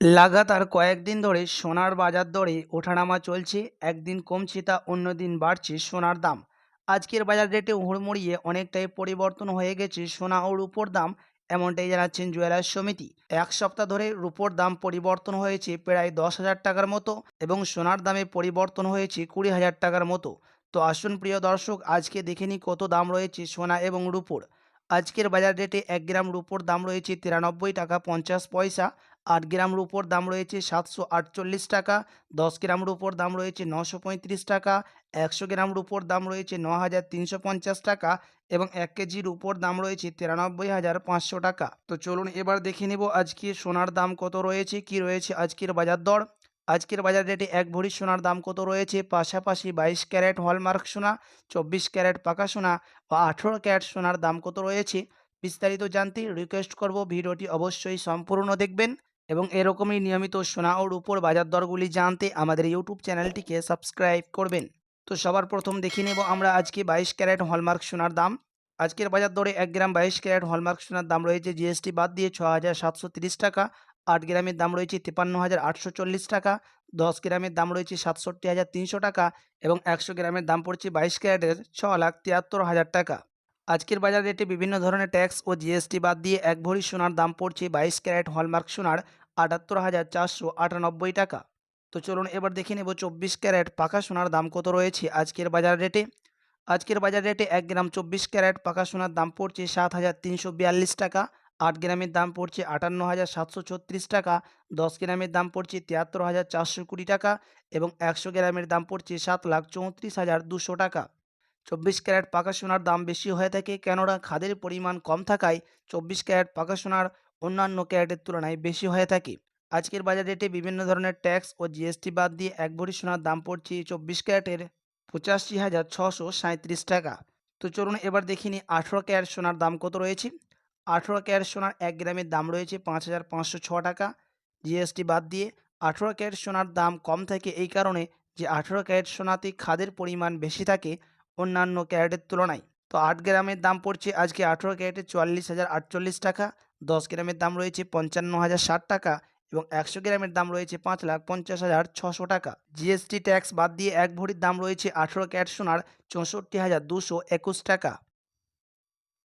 লাগাতার কয়েকদিন ধরে সোনার বাজার দরে ওঠানামা চলছে, একদিন কমছে তা অন্য দিন বাড়ছে সোনার দাম। আজকের বাজার রেটে হুড়মুড়িয়ে অনেকটাই পরিবর্তন হয়ে গেছে সোনা ও রূপোর দাম, এমনটাই জানাচ্ছেন জুয়েলার্স সমিতি। এক সপ্তাহ ধরে রূপোর দাম পরিবর্তন হয়েছে প্রায় দশ হাজার টাকার মতো এবং সোনার দামে পরিবর্তন হয়েছে কুড়ি হাজার টাকার মতো। তো আসুন প্রিয় দর্শক, আজকে দেখে নিই কত দাম রয়েছে সোনা এবং রূপোর। আজকের বাজার রেটে এক গ্রাম রূপোর দাম রয়েছে তিরানব্বই টাকা পঞ্চাশ পয়সা আট গ্রাম রূপোর দাম রয়েছে সাতশো আটচল্লিশ টাকা, দশ গ্রাম রূপোর দাম রয়েছে নশো পঁয়ত্রিশ টাকা, একশো গ্রাম রূপোর দাম রয়েছে ন হাজার তিনশো পঞ্চাশ টাকা এবং এক কেজি রূপোর দাম রয়েছে তিরানব্বই হাজার পাঁচশো টাকা। তো চলুন এবার দেখে নেব আজকে সোনার দাম কত রয়েছে, কি রয়েছে আজকের বাজার দর। আজকের বাজার রেটে এক ভরি সোনার দাম কত রয়েছে, পাশাপাশি বাইশ ক্যারেট হলমার্ক সোনা, চব্বিশ ক্যারেট পাকা সোনা বা আঠেরো ক্যারেট সোনার দাম কত রয়েছে, বিস্তারিত জানতে রিকোয়েস্ট করব, ভিডিওটি অবশ্যই সম্পূর্ণ দেখবেন। এবং এরকমই নিয়মিত সোনা ও রূপোর বাজার দরগুলি জানতে আমাদের ইউটিউব চ্যানেলটিকে সাবস্ক্রাইব করবেন। তো সবার প্রথম দেখে নেব আমরা আজকে বাইশ ক্যারেট হলমার্ক সোনার দাম। আজকের বাজার দরে এক গ্রাম বাইশ ক্যারেট হলমার্ক সোনার দাম রয়েছে জিএসটি বাদ দিয়ে ছ হাজার সাতশো তিরিশ টাকা, আট গ্রামের দাম রয়েছে তিপ্পান্ন হাজার আটশো চল্লিশ টাকা, দশ গ্রামের দাম রয়েছে সাতষট্টি হাজার তিনশো টাকা এবং একশো গ্রামের দাম পড়ছে বাইশ ক্যারেটের ছ লাখ তিয়াত্তর হাজার টাকা। আজকের বাজার রেটে বিভিন্ন ধরনের ট্যাক্স ও জিএসটি বাদ দিয়ে এক ভরি সোনার দাম পড়ছে বাইশ ক্যারেট হলমার্ক সোনার আটাত্তর হাজার চারশো আটানব্বই টাকা। তো চলুন এবার দেখে নেব চব্বিশ ক্যারেট পাকা সোনার দাম কত রয়েছে আজকের বাজার রেটে। আজকের বাজার রেটে এক গ্রাম চব্বিশ ক্যারেট পাকা সোনার দাম পড়ছে সাত হাজার তিনশো বিয়াল্লিশ টাকা, আট গ্রামের দাম পড়ছে আটান্ন হাজার সাতশো ছত্রিশ টাকা, দশ গ্রামের দাম পড়ছে তিয়াত্তর হাজার চারশো কুড়ি টাকা এবং একশো গ্রামের দাম পড়ছে সাত লাখ চৌত্রিশ হাজার দুশো টাকা। চব্বিশ ক্যারেট পাকা সোনার দাম বেশি হয়ে থাকে কেননা খাদের পরিমাণ কম থাকায় চব্বিশ ক্যারেট পাকা সোনার অন্যান্য ক্যারেটের তুলনায় বেশি হয়ে থাকে। আজকের বাজার রেটে বিভিন্ন ধরনের ট্যাক্স ও জিএসটি বাদ দিয়ে এক ভরি সোনার দাম পড়ছে চব্বিশ ক্যারেটের পঁচাশি হাজার ছশো সাঁত্রিশ টাকা। তো চলুন এবার দেখিনি আঠেরো ক্যারেট সোনার দাম কত রয়েছে। আঠেরো ক্যারেট সোনার এক গ্রামের দাম রয়েছে পাঁচ হাজার পাঁচশো ছ টাকা। জিএসটি বাদ দিয়ে আঠেরো ক্যারেট সোনার দাম কম থাকে এই কারণে যে আঠেরো ক্যারেট সোনাতে খাদের পরিমাণ বেশি থাকে অন্যান্য ক্যারেটের তুলনায়। তো আট গ্রামের দাম পড়ছে আজকে আঠেরো ক্যারেটে চুয়াল্লিশ হাজার আটচল্লিশ টাকা। দশ গ্রামের দাম রয়েছে পঞ্চান্ন হাজার ষাট টাকা এবং একশো গ্রামের দাম রয়েছে পাঁচ লাখ পঞ্চাশ হাজার ছশো টাকা। জিএসটি ট্যাক্স বাদ দিয়ে এক ভরির দাম রয়েছে আঠেরো ক্যাট সোনার চৌষট্টি হাজার দুশো একুশ টাকা।